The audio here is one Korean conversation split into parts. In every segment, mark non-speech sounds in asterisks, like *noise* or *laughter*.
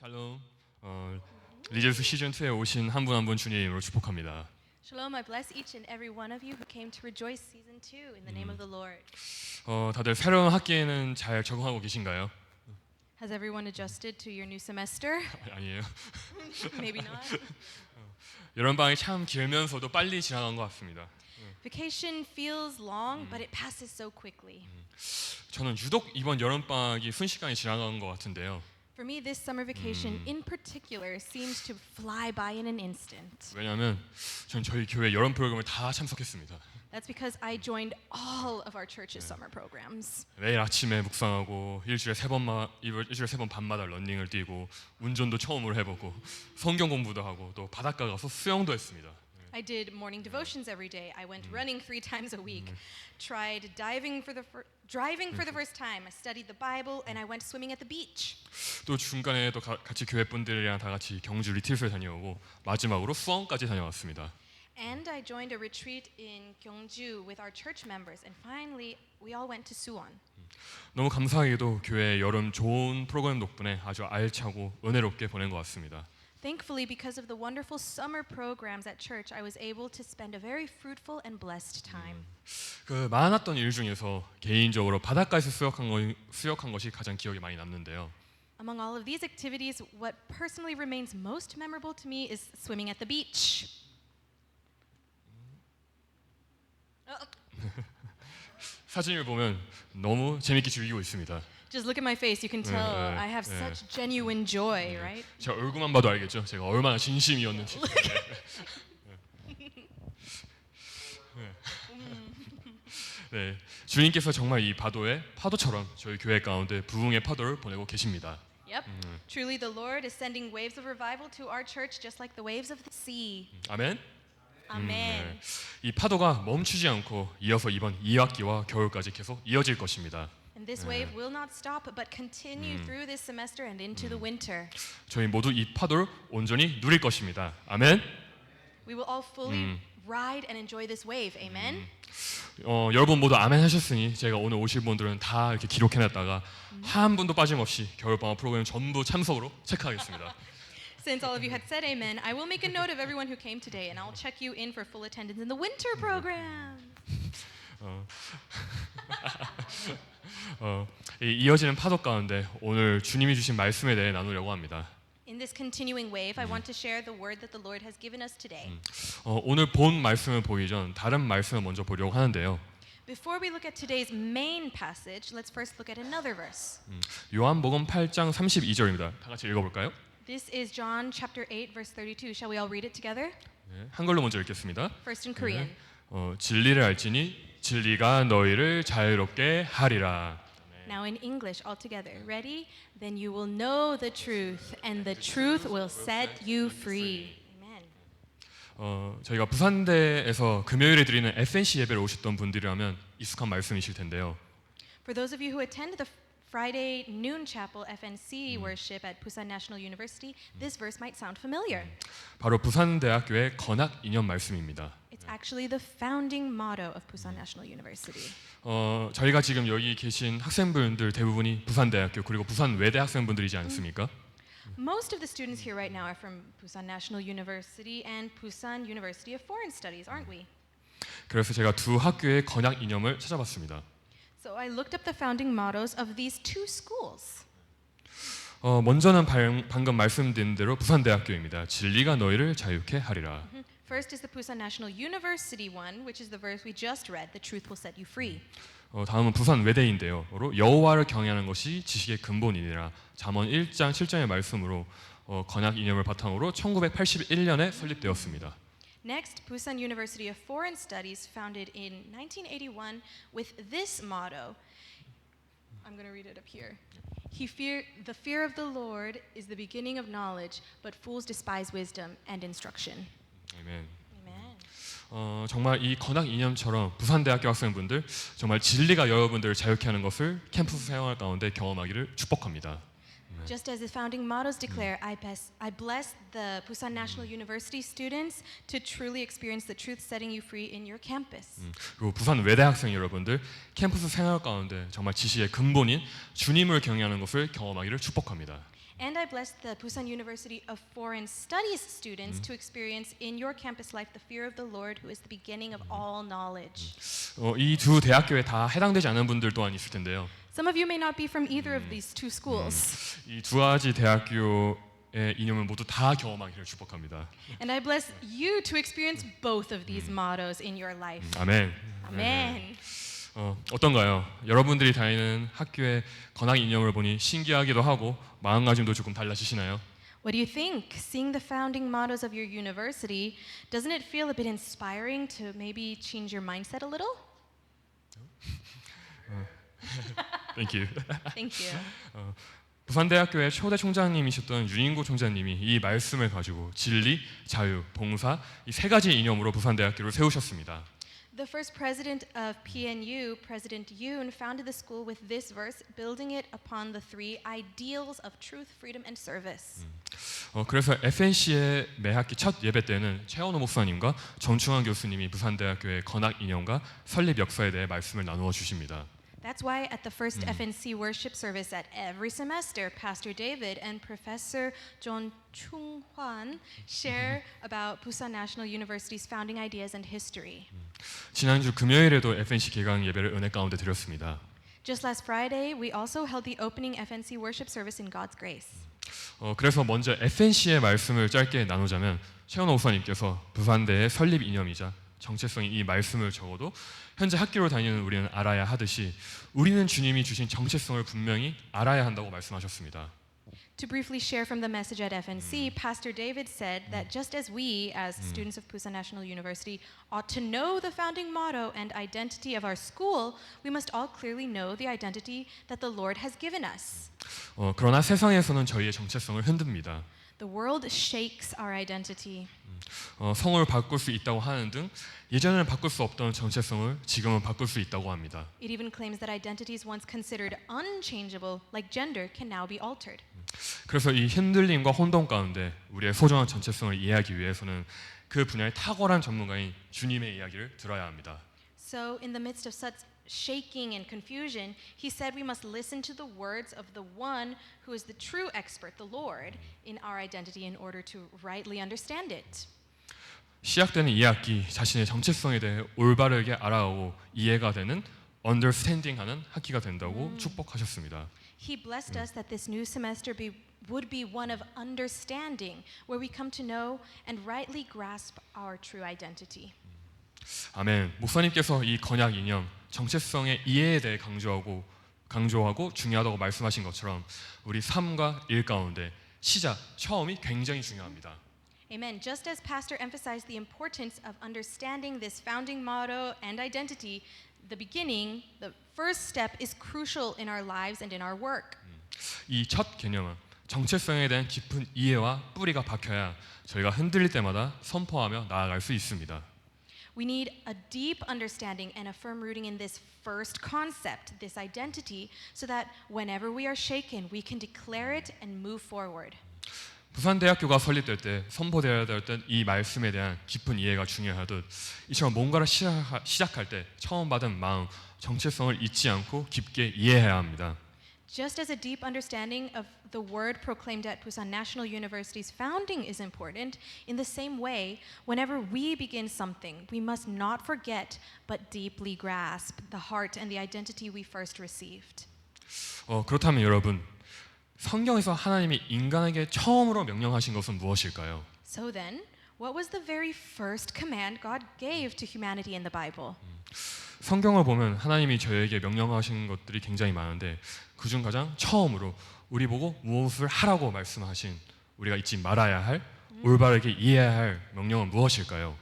샬롬. 어, 리젤스 시즌 2에 오신 한 분 한 분 주님의 이름으로 축복합니다. Shalom, I bless each and every one of you who came to rejoice season 2 in the name of the Lord. 어, 다들 새로운 학기에는 잘 적응하고 계신가요? Has everyone adjusted to your new semester? 아니에요. Maybe not. 여름 방이 참 길면서도 빨리 지나간 것 같습니다. Vacation feels long, but it passes so quickly. 저는 유독 이번 여름 방학이 순식간에 지나간 것 같은데요. For me, this summer vacation in particular seems to fly by in an instant. 왜냐하면 전 저희 교회 여름 프로그램을 다 참석했습니다. That's because I joined all of our church's summer programs. 매일 아침에 묵상하고 일주일에 세 번마 일주일에 세번 밤마다 런닝을 뛰고 운전도 처음으로 해보고 성경 공부도 하고 또 바닷가 가서 수영도 했습니다. I did morning devotions every day. I went running three times a week. Tried diving for the fir- driving for the first time. I studied the Bible and I went swimming at the beach. 또 중간에 또 가- 같이 교회 분들이랑 다 같이 경주 리트릿을 다녀오고 마지막으로 수원까지 다녀왔습니다. And I joined a retreat in Gyeongju with our church members. And finally, we all went to Suwon. 너무 감사하게도 교회 여름 좋은 프로그램 덕분에 아주 알차고 은혜롭게 보낸 것 같습니다. Thankfully, because of the wonderful summer programs at church, I was able to spend a very fruitful and blessed time. 그 많았던 일 중에서 개인적으로 바닷가에서 수영한, 거, 수영한 것이 가장 기억에 많이 남는데요. Among all of these activities, what personally remains most memorable to me is swimming at the beach. Uh, *laughs* 사진을 보면 너무 재밌게 즐기고 있습니다. Just look at my face. You can tell yeah, I have yeah. such genuine joy, right? 제 얼굴만 봐도 알겠죠. 제가 얼마나 진심이었는지. 네, 주님께서 정말 이 파도에 파도처럼 저희 교회 가운데 부흥의 파도를 보내고 계십니다. Yep. Truly, the Lord is sending waves of revival to our church just like the waves of the sea. 아멘. Amen. 네. 이 파도가 멈추지 않고 이어서 이번 2학기와 겨울까지 계속 이어질 것입니다. And this wave will not stop but continue through this semester and into the winter. 저희 모두 이 파도를 온전히 누릴 것입니다. 아멘. We will all fully ride and enjoy this wave. Amen. 어, 여러분 모두 아멘 하셨으니 제가 오늘 오실 분들은 다 이렇게 기록해놨다가 한 분도 빠짐없이 겨울방학 프로그램 전부 참석으로 체크하겠습니다. *laughs* Since all of you had said amen, I will make a note of everyone who came today and I'll check you in for full attendance in the winter program. *laughs* 어, *laughs* 이 이어지는 파도 가운데 오늘 주님이 주신 말씀에 대해 나누려고 합니다. In this continuing wave, I want to share the word that the Lord has given us today. 어, 오늘 본 말씀을 보기 전 다른 말씀을 먼저 보려고 하는데요. Before we look at today's main passage, let's first look at another verse. 음, 요한복음 8장 32절입니다. 다 같이 읽어볼까요? This is John chapter 8 verse 32. Shall we all read it together? 네, 한글로 먼저 읽겠습니다. First in Korean. 어, 진리를 알지니 진리가 너희를 자유롭게 하리라. Now in English all together. Ready? Then you will know the truth and the truth will set you free. 어, 저희가 부산대에서 금요일에 드리는 FNC 예배를 오셨던 분들이라면 익숙한 말씀이실 텐데요. For those of you who attend the Friday noon chapel FNC worship at Busan National University, this verse might sound familiar. 바로 부산대학교의 건학 이념 말씀입니다. Actually the founding motto of Busan National University. 어, 저희가 지금 여기 계신 학생분들 대부분이 부산대학교 그리고 부산 외대 학생분들이지 않습니까? Most of the students here right now are from Busan National University and Busan University of Foreign Studies, aren't we? 그래서 제가 두 학교의 건학 이념을 찾아봤습니다. So I looked up the founding mottos of these two schools. 어, 먼저는 방, 방금 말씀드린 대로 부산대학교입니다. 진리가 너희를 자유케 하리라. First is the Busan National University one, which is the verse we just read, the truth will set you free. 어, 다음은 부산 외대인데요. 여호와를 경외하는 것이 지식의 근본이니라. 잠언 1장 7절의 말씀으로 어, 건학 이념을 바탕으로 1981년에 설립되었습니다. Next, Busan University of Foreign Studies, founded in 1981, with this motto. I'm going to read it up here. He fear the fear of the Lord is the beginning of knowledge, but fools despise wisdom and instruction. 아멘. Amen. 어, 정말 이 건학 이념처럼 부산대학교 학생분들 정말 진리가 여러분들을 자유케 하는 것을 캠퍼스 생활 가운데 경험하기를 축복합니다. Just as the founding mottos declare, I bless, I bless the Busan National University students to truly experience the truth setting you free in your campus. 음, 그리고 부산 외대 학생 여러분들 캠퍼스 생활 가운데 정말 지식의 근본인 주님을 경외하는 것을 경험하기를 축복합니다. And I bless the Busan University of Foreign Studies students to experience in your campus life the fear of the Lord, who is the beginning of all knowledge. 어, 이 두 대학교에 다 해당되지 않은 분들 또한 있을 텐데요. Some of you may not be from either of these two schools. 이 두 가지 대학교의 이념을 모두 다 경험하기를 축복합니다. And I bless you to experience both of these mottos in your life. 아멘. Amen. 어, 어떤가요? 여러분들이 다니는 학교의 건학 이념을 보니 신기하기도 하고 마음가짐도 조금 달라지시나요? What do you think? Seeing the founding mottos of your university, doesn't it feel a bit inspiring to maybe change your mindset a little? Thank you. Thank you. 부산대학교의 초대 총장님이셨던 윤인구 총장님이 이 말씀을 가지고 진리, 자유, 봉사 이 세 가지 이념으로 부산대학교를 세우셨습니다. The first president of PNU, President Yoon, founded the school with this verse, building it upon the three ideals of truth, freedom, and service. 어, 그래서 FNC의 매 학기 첫 예배 때는 최원호 목사님과 전충환 교수님이 부산대학교의 건학 이념과 설립 역사에 대해 말씀을 나누어 주십니다. That's why at the first FNC worship service at every semester, Pastor David and Professor John Chung Hwan share *laughs* about Busan National University's founding ideas and history. 지난주 금요일에도 FNC 개강 예배를 은혜 가운데 드렸습니다. Just last Friday, we also held the opening FNC worship service in God's grace. 어, 그래서 먼저 FNC의 말씀을 짧게 나누자면 최원호 목사님께서 부산대의 설립 이념이자 정체성인 이 말씀을 적어도 현재 학교를 다니는 우리는 알아야 하듯이 우리는 주님이 주신 정체성을 분명히 알아야 한다고 말씀하셨습니다. To briefly share from the message at FNC, Pastor David said that just as we, as students of Busan National University, ought to know the founding motto and identity of our school, we must all clearly know the identity that the Lord has given us. 어, 그러나 세상에서는 저희의 정체성을 흔듭니다. The world shakes our identity. 어, 성을 바꿀 수 있다고 하는 등 예전에는 바꿀 수 없던 정체성을 지금은 바꿀 수 있다고 합니다. It even claims that identities once considered unchangeable, like gender, can now be altered. 그래서 이 흔들림과 혼동 가운데 우리의 소중한 정체성을 이해하기 위해서는 그 분야의 탁월한 전문가인 주님의 이야기를 들어야 합니다. So, in the midst of such shaking and confusion, he said we must listen to the words of the one who is the true expert, the Lord, in our identity in order to rightly understand it. 시작되는 이 학기 자신의 정체성에 대해 올바르게 알아오고 이해가 되는 understanding하는 학기가 된다고 축복하셨습니다. He blessed us that this new semester be, would be one of understanding, where we come to know and rightly grasp our true identity. 아멘. 목사님께서 이 건약 이념 정체성의 이해에 대해 강조하고 강조하고 중요하다고 말씀하신 것처럼 우리 삶과 일 가운데 시작 처음이 굉장히 중요합니다. Amen. Just as Pastor emphasized the importance of understanding this founding motto and identity, the beginning, the first step is crucial in our lives and in our work. 이 첫 개념은 정체성에 대한 깊은 이해와 뿌리가 박혀야 저희가 흔들릴 때마다 선포하며 나아갈 수 있습니다. We need a deep understanding and a firm rooting in this first concept, this identity, so that whenever we are shaken, we can declare it and move forward. 부산대학교가 설립될 때 선포되어야 됐던 이 말씀에 대한 깊은 이해가 중요하듯 이처럼 뭔가를 시작, 시작할 때 처음 받은 마음, 정체성을 잊지 않고 깊게 이해해야 합니다. Just as a deep understanding of the word proclaimed at Busan National University's founding is important, in the same way, whenever we begin something, we must not forget but deeply grasp the heart and the identity we first received. 어, 그렇다면 여러분 성경에서 하나님이 인간에게 처음으로 명령하신 것은 무엇일까요? So then, what was the very first command God gave to humanity in the Bible? 성경을 보면 하나님이 저에게 명령하신 것들이 굉장히 많은데 그중 가장 처음으로 우리 보고 무엇을 하라고 말씀하신 우리가 잊지 말아야 할 올바르게 이해해야 할 명령은 무엇일까요?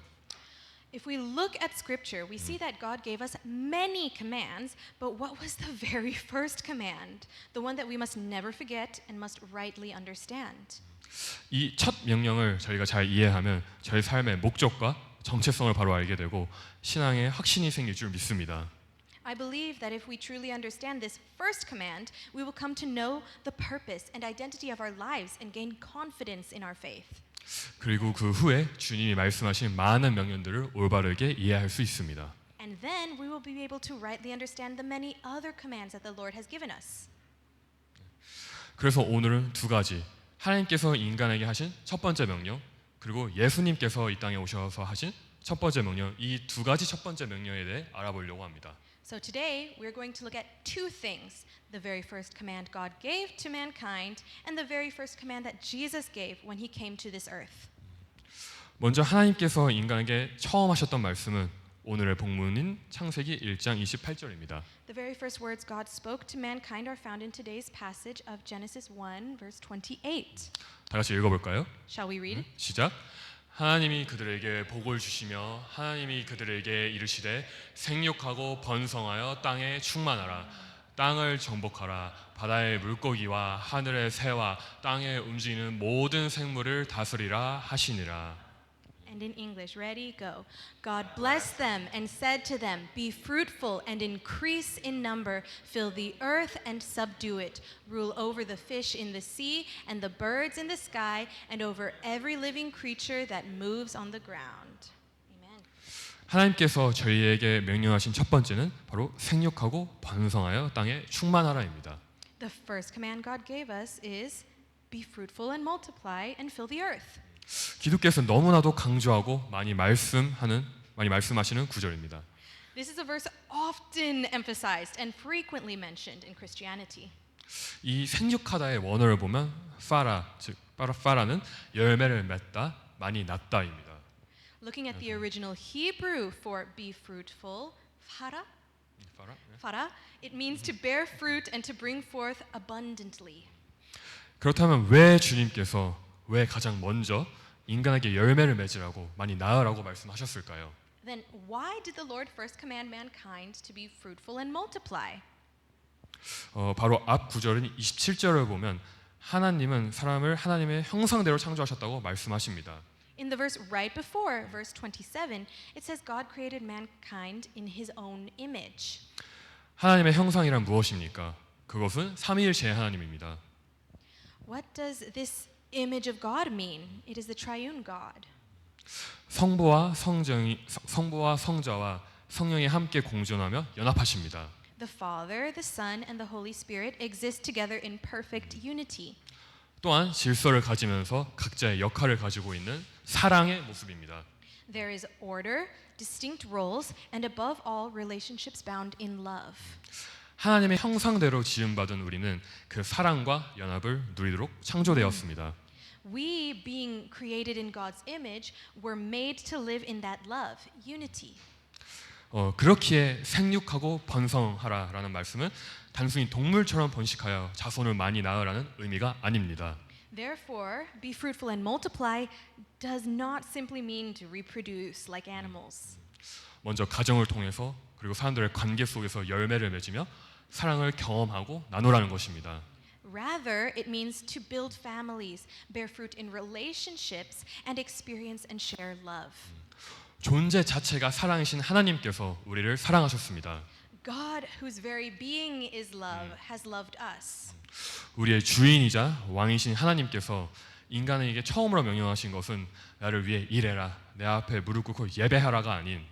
If we look at scripture, we see that God gave us many commands, but what was the very first command? The one that we must never forget and must rightly understand. 이 첫 명령을 저희가 잘 이해하면 저희 삶의 목적과 정체성을 바로 알게 되고 신앙의 확신이 생길 줄 믿습니다. I believe that if we truly understand this first command, we will come to know the purpose and identity of our lives and gain confidence in our faith. 그리고 그 후에 주님이 말씀하신 많은 명령들을 올바르게 이해할 수 있습니다. And then we will be able to rightly understand the many other commands that the Lord has given us. 그래서 오늘은 두 가지 하나님께서 인간에게 하신 첫 번째 명령 그리고 예수님께서 이 땅에 오셔서 하신 첫 번째 명령 이 두 가지 첫 번째 명령에 대해 알아보려고 합니다. So today we're going to look at two things the very first command God gave to mankind, and the very first command that Jesus gave when he came to this earth. 먼저 하나님께서 인간에게 처음 하셨던 말씀은 오늘의 본문인 창세기 1장 28절입니다. The very first words God spoke to mankind are found in today's passage of Genesis 1, verse 28. 다 같이 읽어 볼까요? Shall we read? 시작. 하나님이 그들에게 복을 주시며 하나님이 그들에게 이르시되 생육하고 번성하여 땅에 충만하라 땅을 정복하라 바다의 물고기와 하늘의 새와 땅에 움직이는 모든 생물을 다스리라 하시니라. And in English, ready, go. God blessed them and said to them, Be fruitful and increase in number, fill the earth and subdue it, rule over the fish in the sea and the birds in the sky, and over every living creature that moves on the ground. Amen. 하나님께서 저희에게 명령하신 첫 번째는 바로 생육하고 번성하여 땅에 충만하라입니다. The first command God gave us is be fruitful and multiply and fill the earth. 기독교에서 너무나도 강조하고 많이 말씀하는 많이 말씀하시는 구절입니다. This is a verse often emphasized and frequently mentioned in Christianity. 이 생육하다의 원어를 보면 파라 즉 파라 파라는 열매를 맺다 많이 낳다입니다. Looking at the original Hebrew for be fruitful, 파라? 네. fara, it means to bear fruit and to bring forth abundantly. 그렇다면 왜 주님께서 왜 가장 먼저 인간에게 열매를 맺으라고 많이 낳으라고 말씀하셨을까요? Then why did the Lord first command mankind to be fruitful and multiply? 어, 바로 앞 구절인 27절을 보면 하나님은 사람을 하나님의 형상대로 창조하셨다고 말씀하십니다. In the verse right before, verse 27, it says God created mankind in his own image. 하나님의 형상이란 무엇입니까? 그것은 삼위일체 하나님입니다. What does this image of God mean? It is the triune God. 성부와 성정이 성- 성부와 성자와 성령이 함께 공존하며 연합하십니다. The Father, the Son, and the Holy Spirit exist together in perfect unity. 또한 질서를 가지면서 각자의 역할을 가지고 있는 사랑의 모습입니다. There is order, distinct roles, and above all, relationships bound in love. 하나님의 형상대로 지음받은 우리는 그 사랑과 연합을 누리도록 창조되었습니다. We, being created in God's image, were made to live in that love, unity. 어, 그렇기에 생육하고 번성하라라는 말씀은 단순히 동물처럼 번식하여 자손을 많이 낳으라는 의미가 아닙니다. Therefore, be fruitful and multiply does not simply mean to reproduce like animals. 먼저 가정을 통해서 그리고 사람들의 관계 속에서 열매를 맺으며 사랑을 경험하고 나누라는 것입니다. Rather, it means to build families, bear fruit in relationships, and experience and share love. 존재 자체가 사랑이신 하나님께서 우리를 사랑하셨습니다. God, whose very being is love, has loved us. 우리의 주인이자 왕이신 하나님께서 인간에게 처음으로 명령하신 것은 나를 위해 일해라, 내 앞에 무릎 꿇고 예배하라가 아닌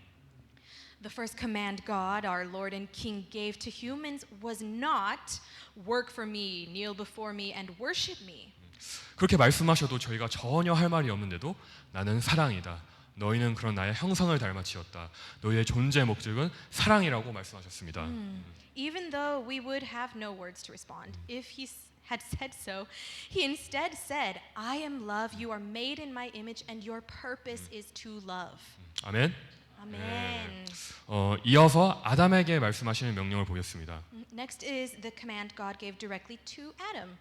The first command God, our Lord and King, gave to humans was not work for me, kneel before me, and worship me. 그렇게 말씀하셔도 저희가 전혀 할 말이 없는데도 나는 사랑이다. 너희는 그런 나의 형상을 닮아치었다. 너희의 존재 목적은 사랑이라고 말씀하셨습니다. Even though we would have no words to respond, if he s- had said so, he instead said, I am love, you are made in my image, and your purpose is to love. 아멘. Amen. 어, 이어서 아담에게 말씀하시는 명령을 보겠습니다. Next is the command God gave directly to Adam.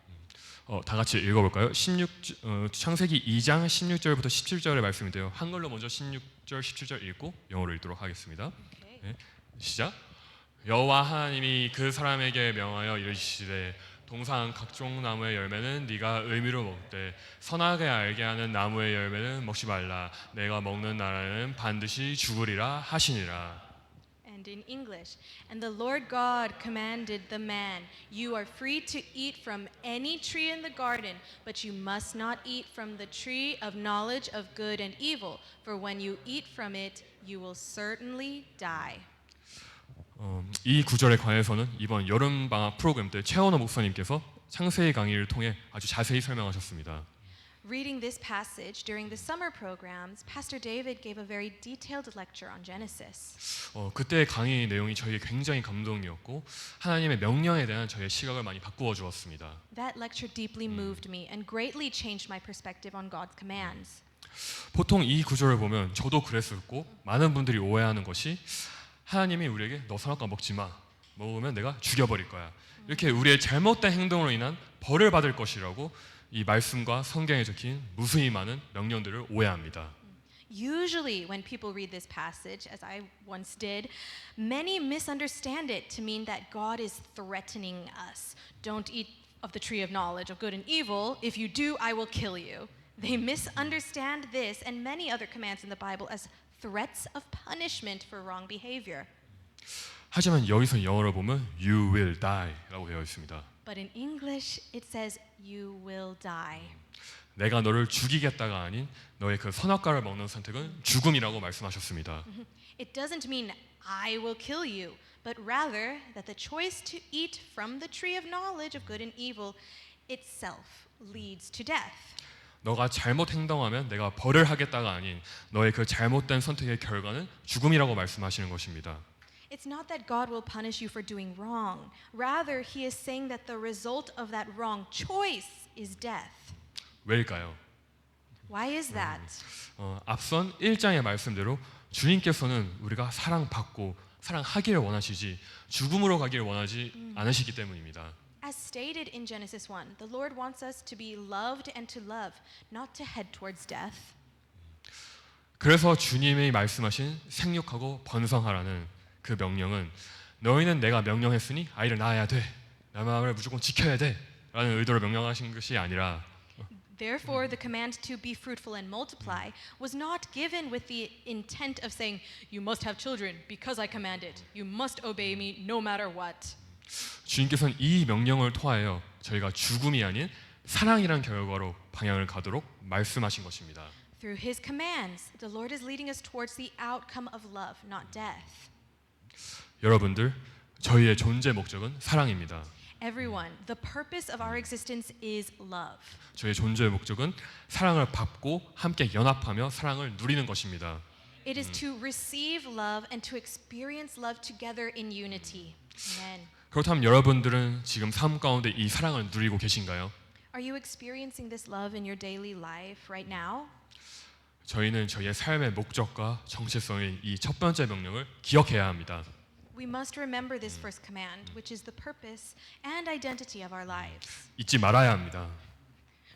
어, 다 같이 읽어볼까요? 16 어, 창세기 2장 16절부터 17절의 말씀인데요. 한글로 먼저 16절, 17절 읽고 영어로 읽도록 하겠습니다. Okay. 네, 시작. 여호와 하나님이 그 사람에게 명하여 이르시되 동산 각종 나무의 열매는 네가 의미로 먹되 선하게 알게 하는 나무의 열매는 먹지 말라. 내가 먹는 나라는 반드시 죽으리라 하시니라. And in English, and the Lord God commanded the man, You are free to eat from any tree in the garden, but you must not eat from the tree of knowledge of good and evil, for when you eat from it, you will certainly die. 어, 이 구절에 관해서는 이번 여름 방학 프로그램 때 최원호 목사님께서 창세기 강의를 통해 아주 자세히 설명하셨습니다. Reading this passage during the summer programs, Pastor David gave a very detailed lecture on Genesis. 어, 그때 강의 내용이 저에게 굉장히 감동이었고 하나님의 명령에 대한 저의 시각을 많이 바꾸어 주었습니다. That lecture deeply moved me and greatly changed my perspective on God's commands. 보통 이 구절을 보면 저도 그랬었고 많은 분들이 오해하는 것이 하나님이 우리에게 너 선악과 먹지 마 먹으면 내가 죽여버릴 거야 이렇게 우리의 잘못된 행동으로 인한 벌을 받을 것이라고 이 말씀과 성경에 적힌 무수히 많은 명령들을 오해합니다. Usually, when people read this passage, as I once did, many misunderstand it to mean that God is threatening us. Don't eat of the tree of knowledge of good and evil. If you do, I will kill you. They misunderstand this and many other commands in the Bible as threats of punishment for wrong behavior. 하지만 여기서 영어로 보면 you will die라고 되어 있습니다. But in English, it says, You will die. 내가 너를 죽이겠다가 아닌 너의 그 선악과를 먹는 선택은 죽음이라고 말씀하셨습니다. *laughs* It doesn't mean I will kill you, but rather that the choice to eat from the tree of knowledge of good and evil itself leads to death. 너가 잘못 행동하면 내가 벌을 하겠다가 아닌 너의 그 잘못된 선택의 결과는 죽음이라고 말씀하시는 것입니다. It's not that God will punish you for doing wrong. Rather, He is saying that the result of that wrong choice is death. 왜일까요? Why is that? 어, 앞선 1장의 말씀대로 주님께서는 우리가 사랑받고 사랑하기를 원하시지 죽음으로 가기를 원하지 않으시기 때문입니다. As stated in Genesis 1, the Lord wants us to be loved and to love, not to head towards death. 그래서 주님이 말씀하신 생육하고 번성하라는 그 명령은 너희는 내가 명령했으니 아이를 낳아야 돼. 내 마음을 무조건 지켜야 돼. 라는 의도로 명령하신 것이 아니라 Therefore, the command to be fruitful and multiply was not given with the intent of saying, You must have children because I commanded. You must obey me no matter what. 주님께서는 이 명령을 통하여 저희가 죽음이 아닌 사랑이란 결과로 방향을 가도록 말씀하신 것입니다. Through his commands, the Lord is leading us towards the outcome of love, not death. 여러분들, 저희의 존재 목적은 사랑입니다. Everyone, the purpose of our existence is love. 저희의 존재 목적은 사랑을 받고 함께 연합하며 사랑을 누리는 것입니다. It is to receive love and to experience love together in unity. Amen. 그렇다면 여러분들은 지금 삶 가운데 이 사랑을 누리고 계신가요? Are you experiencing this love in your daily life right now? 저희는 저희의 삶의 목적과 정체성의 이 첫 번째 명령을 기억해야 합니다. We must remember this first command, which is the purpose and identity of our lives. 잊지 말아야 합니다.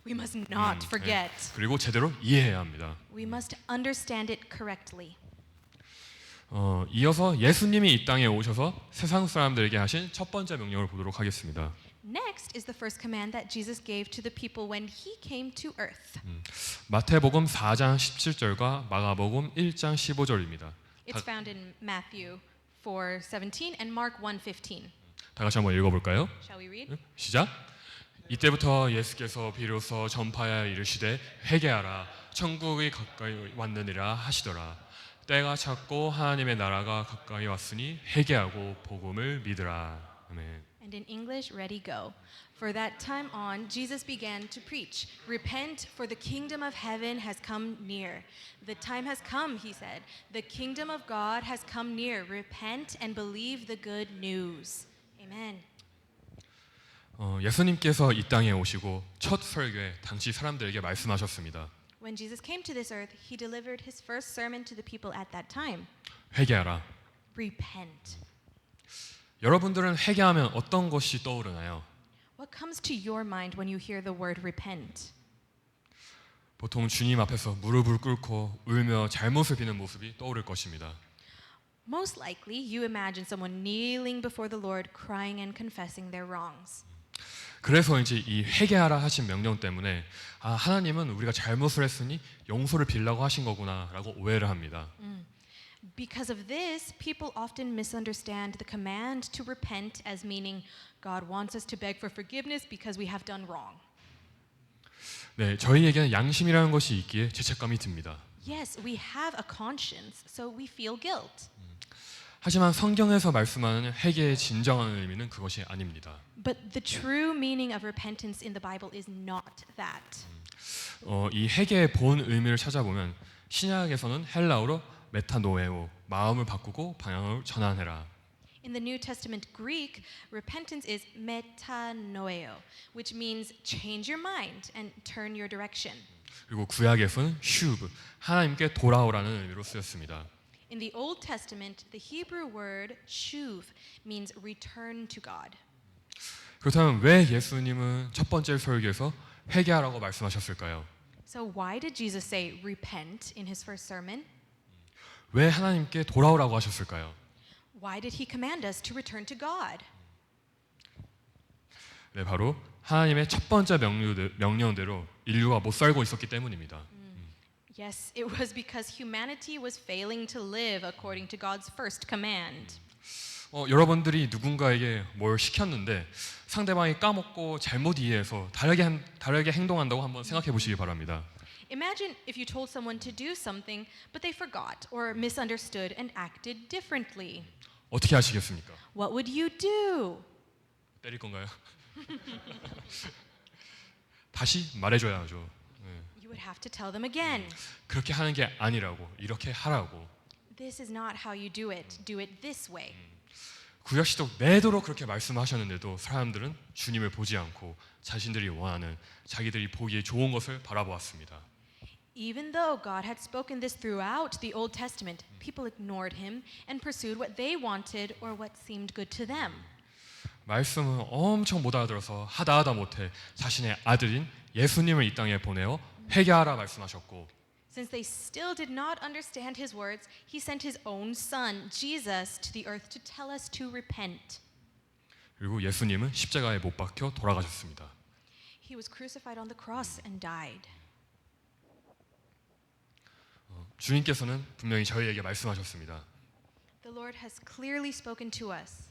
We must not 네. forget. 그리고 제대로 이해해야 합니다. We must understand it correctly. 어, 이어서 예수님이 이 땅에 오셔서 세상 사람들에게 하신 첫 번째 명령을 보도록 하겠습니다. Next is the first command that Jesus gave to the people when he came to earth. 마태복음 4장 17절과 마가복음 1장 15절입니다. It's found in Matthew 4:17 and Mark 1:15. 다 같이 한번 읽어 볼까요? Shall we read? 시작. 이때부터 예수께서 비로소 전파하여 이르시되 회개하라 천국이 가까이 왔느니라 하시더라. 때가 찼고 하나님의 나라가 가까이 왔으니 회개하고 복음을 믿으라. 아멘. And in English, ready go. For that time on, Jesus began to preach Repent, for the kingdom of heaven has come near. The time has come, he said. The kingdom of God has come near. Repent and believe the good news. Amen. 어, 예수님께서 이 땅에 오시고 첫 설교에 당시 사람들에게 말씀하셨습니다. When Jesus came to this earth, he delivered his first sermon to the people at that time 회개하라. Repent. 여러분들은 회개하면 어떤 것이 떠오르나요? What comes to your mind when you hear the word repent? 보통 주님 앞에서 무릎을 꿇고 울며 잘못을 비는 모습이 떠오를 것입니다. Most likely, you imagine someone kneeling before the Lord, crying and confessing their wrongs. 그래서 이제 이 회개하라 하신 명령 때문에 아 하나님은 우리가 잘못을 했으니 용서를 빌라고 하신 거구나라고 오해를 합니다. Because of this, people often misunderstand the command to repent as meaning God wants us to beg for forgiveness because we have done wrong. 네, 저희에게는 양심이라는 것이 있기에 죄책감이 듭니다. Yes, we have a conscience, so we feel guilt. 하지만 성경에서 말씀하는 회개의 진정한 의미는 그것이 아닙니다. But the true meaning of repentance in the Bible is not that. 어, 이 회개의 본 의미를 찾아보면 신약에서는 헬라어로 메타노에오 마음을 바꾸고 방향을 전환해라. In the New Testament Greek, repentance is metanoeo, which means change your mind and turn your direction. 그리고 구약에서는 슈브 하나님께 돌아오라는 의미로 쓰였습니다. In the Old Testament, the Hebrew word shuv means return to God. 그렇다면 왜 예수님은 첫 번째 설교에서 회개하라고 말씀하셨을까요? So, why did Jesus say repent in his first sermon? 왜 하나님께 돌아오라고 하셨을까요? Why did he command us to return to God? 네, 바로 하나님의 첫 번째 명령대- 명령대로 인류가 못 살고 있었기 때문입니다. Yes, it was because humanity was failing to live according to God's first command. 어, 여러분들이 누군가에게 뭘 시켰는데 상대방이 까먹고 잘못 이해해서 다르게 한, 다르게 행동한다고 한번 생각해 보시기 바랍니다. Imagine if you told someone to do something, but they forgot or misunderstood and acted differently. 어떻게 하시겠습니까? What would you do? 때릴 건가요? *laughs* 다시 말해줘야 하죠. 네. You would have to tell them again. 그렇게 하는 게 아니라고 이렇게 하라고. This is not how you do it. Do it this way. 구약시도 내도록 그렇게 말씀하셨는데도 사람들은 주님을 보지 않고 자신들이 원하는 자기들이 보기에 좋은 것을 바라보았습니다. Even though God had spoken this throughout the Old Testament, people ignored him and pursued what they wanted or what seemed good to them. 말씀은 엄청 못 알아들어서 하다 하다 못해 자신의 아들인 예수님을 이 땅에 보내어 회개하라 말씀하셨고 Since they still did not understand his words, he sent his own son, Jesus, to the earth to tell us to repent. 그리고 예수님은 십자가에 못 박혀 돌아가셨습니다. He was crucified on the cross and died. 주님께서는 분명히 저희에게 말씀하셨습니다. The Lord has clearly spoken to us.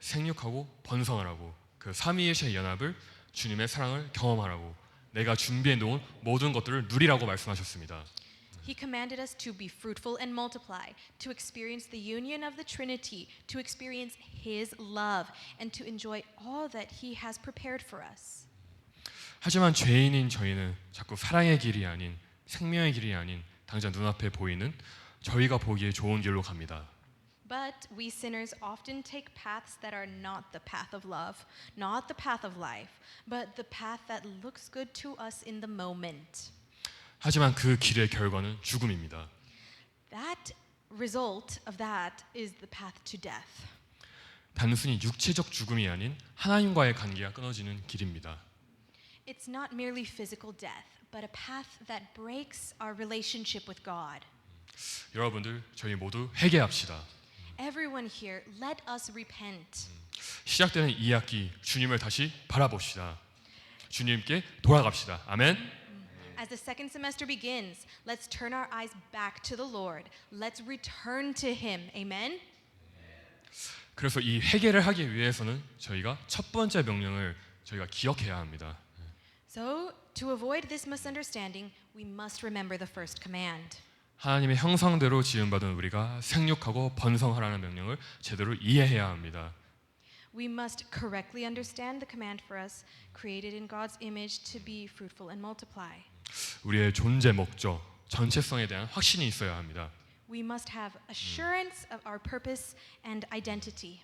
생육하고 번성하라고 그 삼위일체의 연합을 주님의 사랑을 경험하라고 내가 준비해 놓은 모든 것들을 누리라고 말씀하셨습니다. He commanded us to be fruitful and multiply, to experience the union of the Trinity, to experience His love, and to enjoy all that He has prepared for us. 하지만 죄인인 저희는 자꾸 사랑의 길이 아닌 생명의 길이 아닌 당장 눈앞에 보이는 저희가 보기에 좋은 길로 갑니다. But we sinners often take paths that are not the path of love, not the path of life, but the path that looks good to us in the moment. 하지만 그 길의 결과는 죽음입니다. That result of that is the path to death. 단순히 육체적 죽음이 아닌 하나님과의 관계가 끊어지는 길입니다. It's not merely physical death, but a path that breaks our relationship with God. 여러분들 저희 모두 회개합시다. Everyone here, let us repent. 시작되는 이 학기 주님을 다시 바라봅시다. 주님께 돌아갑시다. 아멘. As the second semester begins, let's turn our eyes back to the Lord. Let's return to Him. Amen? 그래서 이 회개를 하기 위해서는 저희가 첫 번째 명령을 저희가 기억해야 합니다. So, to avoid this misunderstanding, we must remember the first command. 하나님의 형상대로 지음받은 우리가 생육하고 번성하라는 명령을 제대로 이해해야 합니다. We must correctly understand the command for us, created in God's image, to be fruitful and multiply. 우리의 존재 목적, 전체성에 대한 확신이 있어야 합니다. We must have assurance of our purpose and identity.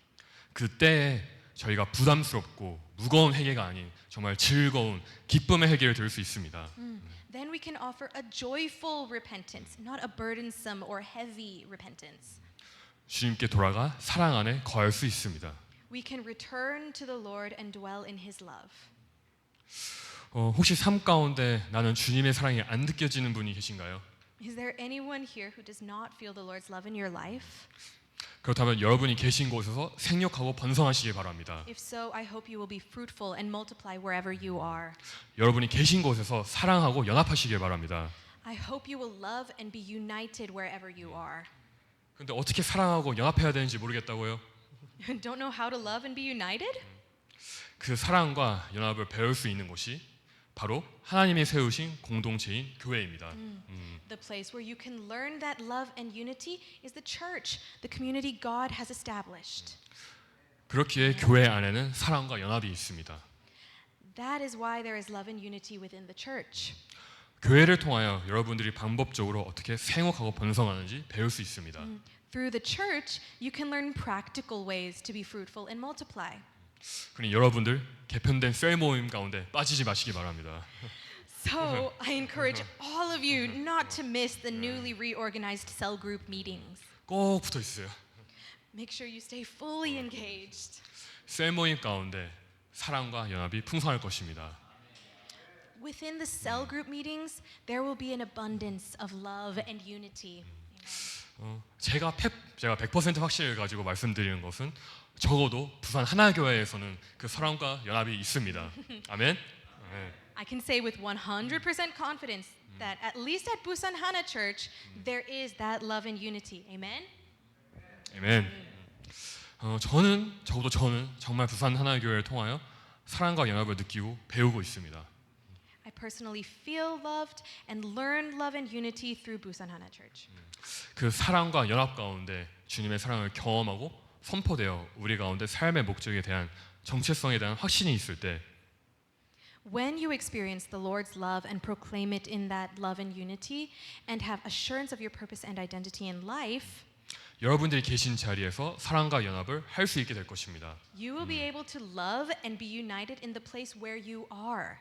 그때에 저희가 부담스럽고 무거운 회개가 아닌 정말 즐거운 기쁨의 회개를 들을 수 있습니다. Then we can offer a joyful repentance, not a burdensome or heavy repentance. 주님께 돌아가 사랑 안에 거할 수 있습니다. We can return to the Lord and dwell in His love. 어, 혹시 삶 가운데 나는 주님의 사랑이 안 느껴지는 분이 계신가요? Is there anyone here who does not feel the Lord's love in your life? 그렇다면 여러분이 계신 곳에서 생육하고 번성하시기 바랍니다. If so, I hope you will be fruitful and multiply wherever you are. 여러분이 계신 곳에서 사랑하고 연합하시길 바랍니다. I hope you will love and be united wherever you are. 근데 어떻게 사랑하고 연합해야 되는지 모르겠다고요? Don't know how to love and be united? 그 사랑과 연합을 배울 수 있는 곳이 바로 하나님이 세우신 공동체인 교회입니다. 음, The place where you can learn that love and unity is the church, the community God has established. 그렇기에 교회 안에는 사랑과 연합이 있습니다. That is why there is love and unity within the church. 교회를 통하여 여러분들이 방법적으로 어떻게 생육하고 번성하는지 배울 수 있습니다. Through the church, you can learn practical ways to be fruitful and multiply. 그러니 여러분들 개편된 셀 모임 가운데 빠지지 마시기 바랍니다. So I encourage all of you not to miss the newly reorganized cell group meetings. 꼭 붙어 있으세요. Make sure you stay fully engaged. 셀 모임 가운데 사랑과 연합이 풍성할 것입니다. Within the cell group meetings, there will be an abundance of love and unity. 어, 제가 100, 제가 100% 확신을 가지고 말씀드리는 것은 적어도 부산 하나교회에서는 그 사랑과 연합이 있습니다. 아멘. 네. I can say with 100% confidence that at least at Busan Hana Church, there is that love and unity. Amen? 아멘. 어, 저는 적어도 저는 정말 부산 하나교회를 통하여 사랑과 연합을 느끼고 배우고 있습니다. I personally feel loved and learn love and unity through Busan Hana Church. 그 사랑과 연합 가운데 주님의 사랑을 경험하고 선포되어 우리 가운데 삶의 목적에 대한 정체성에 대한 확신이 있을 때 When you experience the Lord's love and proclaim it in that love and unity and have assurance of your purpose and identity in life, 여러분들이 계신 자리에서 사랑과 연합을 할 수 있게 될 것입니다. you will be able to love and be united in the place where you are.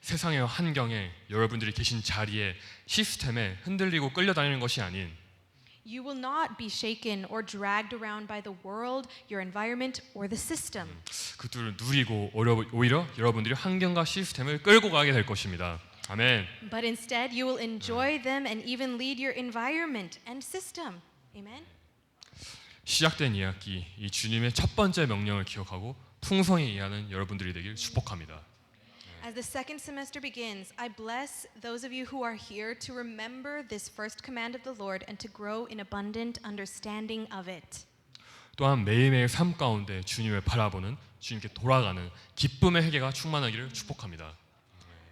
세상의 환경에 여러분들이 계신 자리에 시스템에 흔들리고 끌려다니는 것이 아닌 You will not be shaken or dragged around by the world, your environment, or the system. 그들을 누리고 오히려 여러분들이 환경과 시스템을 끌고 가게 될 것입니다. 아멘. But instead, you will enjoy them and even lead your environment and system. Amen? 시작된 이야기, 이 주님의 첫 번째 명령을 기억하고 풍성히 이해하는 여러분들이 되길 축복합니다. As the second semester begins, I bless those of you who are here to remember this first command of the Lord and to grow in abundant understanding of it. 또한 매일매일 삶 가운데 주님을 바라보는 주님께 돌아가는 기쁨의 회개가 충만하기를 축복합니다.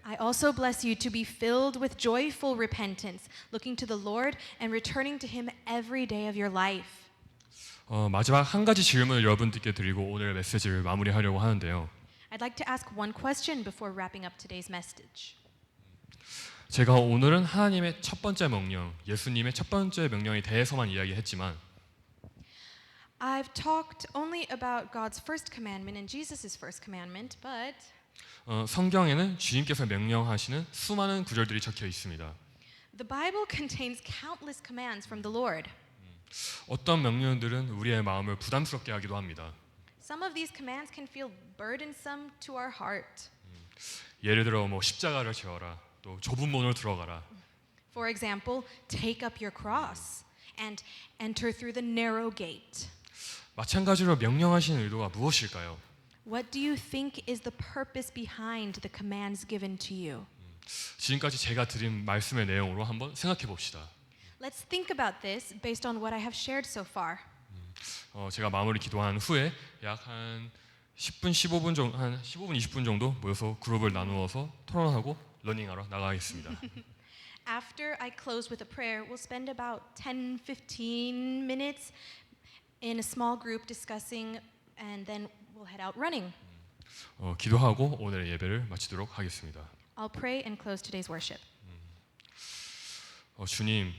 I also bless you to be filled with joyful repentance, looking to the Lord and returning to Him every day of your life. 어, 마지막 한 가지 질문을 여러분들께 드리고 오늘 메시지를 마무리하려고 하는데요. I'd like to ask one question before wrapping up today's message. 제가 오늘은 하나님의 첫 번째 명령, 예수님의 첫 번째 명령에 대해서만 이야기했지만 I've talked only about God's first commandment and Jesus' first commandment, but 어, 성경에는 주님께서 명령하시는 수많은 구절들이 적혀 있습니다. the Bible contains countless commands from the Lord. 어떤 명령들은 우리의 마음을 부담스럽게 하기도 합니다. Some of these commands can feel burdensome to our heart. 예를 들어 뭐 십자가를 지어라, 또 좁은 문으로 들어가라, For example, take up your cross and enter through the narrow gate. 마찬가지로 명령하시는 의도가 무엇일까요? What do you think is the purpose behind the commands given to you? 지금까지 제가 드린 말씀의 내용으로 한번 생각해 봅시다. Let's think about this based on what I have shared so far. 어, 제가 마무리 기도한 후에 약 한 10분, 15분 정도, 한 15분, 20분 정도 모여서 그룹을 나누어서 토론하고 러닝하러 나가겠습니다. After I close with a prayer, we'll spend about 10 15 minutes in a small group discussing, and then we'll head out running. 어, 기도하고 오늘의 예배를 마치도록 하겠습니다. I'll pray and close today's worship. 어, 주님,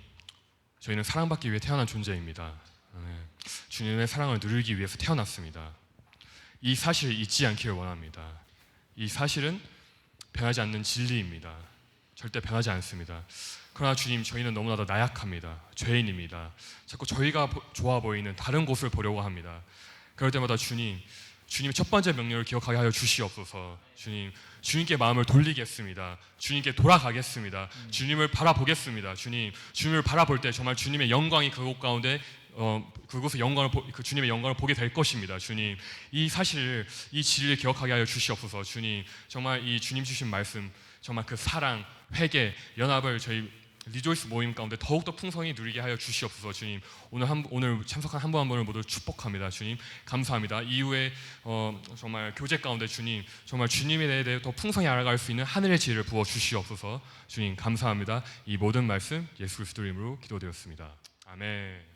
저희는 사랑받기 위해 태어난 존재입니다. 네, 주님의 사랑을 누리기 위해서 태어났습니다. 이 사실을 잊지 않기를 원합니다. 이 사실은 변하지 않는 진리입니다. 절대 변하지 않습니다. 그러나 주님, 저희는 너무나도 나약합니다. 죄인입니다. 자꾸 저희가 보- 좋아 보이는 다른 곳을 보려고 합니다. 그럴 때마다 주님, 주님의 첫 번째 명령을 기억하게 하여 주시옵소서. 주님, 주님께 마음을 돌리겠습니다. 주님께 돌아가겠습니다. 주님을 바라보겠습니다. 주님, 주님을 바라볼 때 정말 주님의 영광이 그곳 가운데 어, 그곳의 영광을 보, 그 주님의 영광을 보게 될 것입니다. 주님, 이 사실을 이 진리를 기억하게 하여 주시옵소서. 주님, 정말 이 주님 주신 말씀, 정말 그 사랑, 회개, 연합을 저희 리조이스 모임 가운데 더욱더 풍성히 누리게 하여 주시옵소서. 주님 오늘 한, 오늘 참석한 한 분 한 분을 모두 축복합니다. 주님 감사합니다. 이후에 어, 정말 교제 가운데 주님 정말 주님에 대해 더 풍성히 알아갈 수 있는 하늘의 지혜를 부어 주시옵소서. 주님 감사합니다. 이 모든 말씀 예수 그리스도 이름으로 기도되었습니다. 아멘